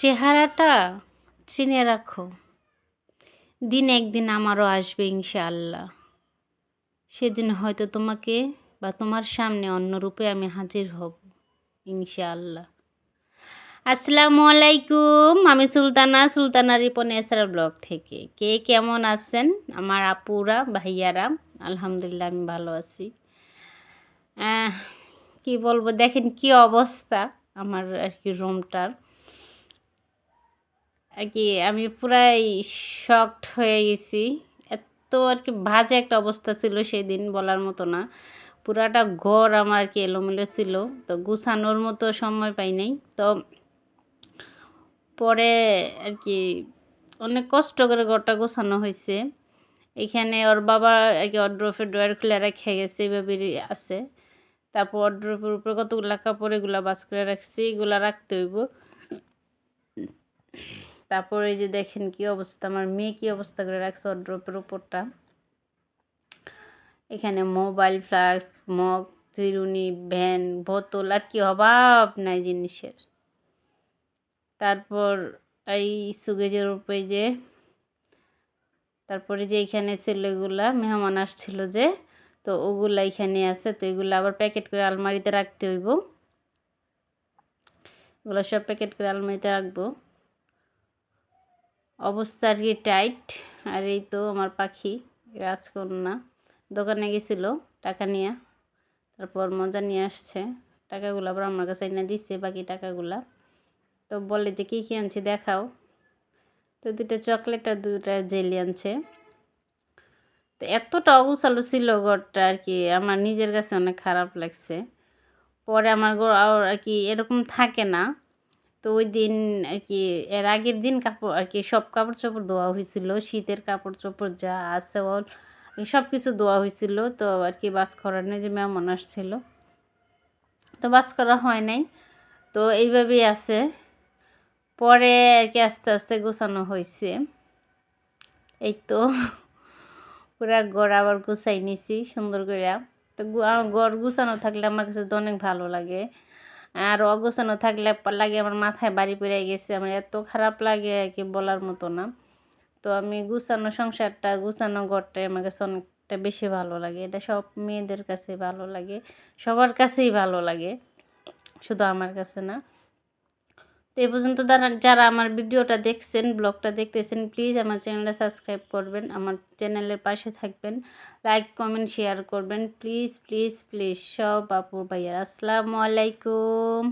চেহারাটা চিনে রাখো। দিন একদিন আমারও আসবে ইনশাআল্লাহ। সেদিন হয়তো তোমাকে বা তোমার সামনে অন্য রূপে আমি হাজির হব ইনশাআল্লাহ। আসসালামু আলাইকুম, আমি সুলতানা সুলতানা রিপন এসআর ব্লগ থেকে। কে কেমন আছেন? আমার আপুরা, ভাইয়ারা, আলহামদুলিল্লাহ আমি ভালো আছি। কি বলব, দেখেন কি অবস্থা আমার আর কি রুমটার আর কি, আমি পুরাই শকড হয়ে গেছি। এত আর কি বাজে একটা অবস্থা ছিল সেই দিন বলার মতো না। পুরাটা ঘর আমার কি এলোমেলো ছিল, তো গুছানোর মতো সময় পাই নাই। তো পরে আর কি অনেক কষ্ট করে ঘরটা গোছানো হয়েছে। এখানে ওর বাবা আর কি অড্রফের ড্রয়ার খুলে রেখে গেছে এভাবে আছে। তারপর অড্রফের উপরে কতগুলো কাপড় এগুলো বাস করে রাখছি, এগুলো রাখতে হইব। তারপরে যে দেখেন কি অবস্থা, আমার মেয়ে কি অবস্থা করে রাখছে অড্রপের উপরটা। এখানে মোবাইল ফ্লাক্স মগ চিরুনি ভ্যান বোতল আর কি অভাব নাই জিনিসের। তারপর এই সুগেজের উপরে যে, তারপরে যে এখানে ছেলেগুলা, মেহমান আসছিল যে, তো ওগুলা এখানে আছে, তো এগুলো আবার প্যাকেট করে আলমারিতে রাখতে হইব। এগুলো সব প্যাকেট করে আলমারিতে রাখব। অবস্থা আর কি টাইট। আর এই তো আমার পাখি, রাজকন্যা। দোকানে গেছিল টাকা নিয়ে, তারপর মজা নিয়ে আসছে। টাকাগুলো আবার আমার কাছে এনে দিচ্ছে বাকি টাকাগুলা। তো বলে যে, কী কী আনছি দেখাও। তো দুটা চকলেট আর দুটা জেলি আনছে। তো এতটা অগুছালো ছিল ঘরটা আর কি, আমার নিজের কাছে অনেক খারাপ লাগছে। পরে আমার আর কি এরকম থাকে না। তো ওই দিন আর কি, এর আগের দিন কাপড় আর কি, সব কাপড় চোপড় ধোয়া হয়েছিল শীতের কাপড় চোপড় যা আছে ওল সব কিছু ধোয়া হয়েছিল তো আর কি বাস করার নেই যে মেমন আসছিল। তো বাস করা হয় নাই, তো এইভাবেই আছে। পরে আর কি আস্তে আস্তে গোছানো হয়েছে এই তো পুরা গড় আবার গুছাই নিছি সুন্দর করে তো গড় গুছানো থাকলে আমার কাছে তো অনেক ভালো লাগে। আর অগোছানো থাকলে লাগে আমার মাথায় বাড়ি পড়ে গেছে। আমার এত খারাপ লাগে কি বলার মতো না। তো আমি গুছানো সংসারটা, গুছানো ঘরটাই আমার কাছে অনেকটা বেশি ভালো লাগে। এটা সব মেয়েদের কাছে ভালো লাগে, সবার কাছেই ভালো লাগে। শুধু আমার কাছে না। তো এ পর্যন্ত যারা আমার ভিডিওটা দেখছেন, ব্লগটা দেখতেছেন প্লিজ আমার চ্যানেলটা সাবস্ক্রাইব করবেন, আমার চ্যানেলের পাশে থাকবেন লাইক কমেন্ট শেয়ার করবেন প্লিজ প্লিজ প্লিজ সব আপুর ভাইয়ার। আসসালামু আলাইকুম।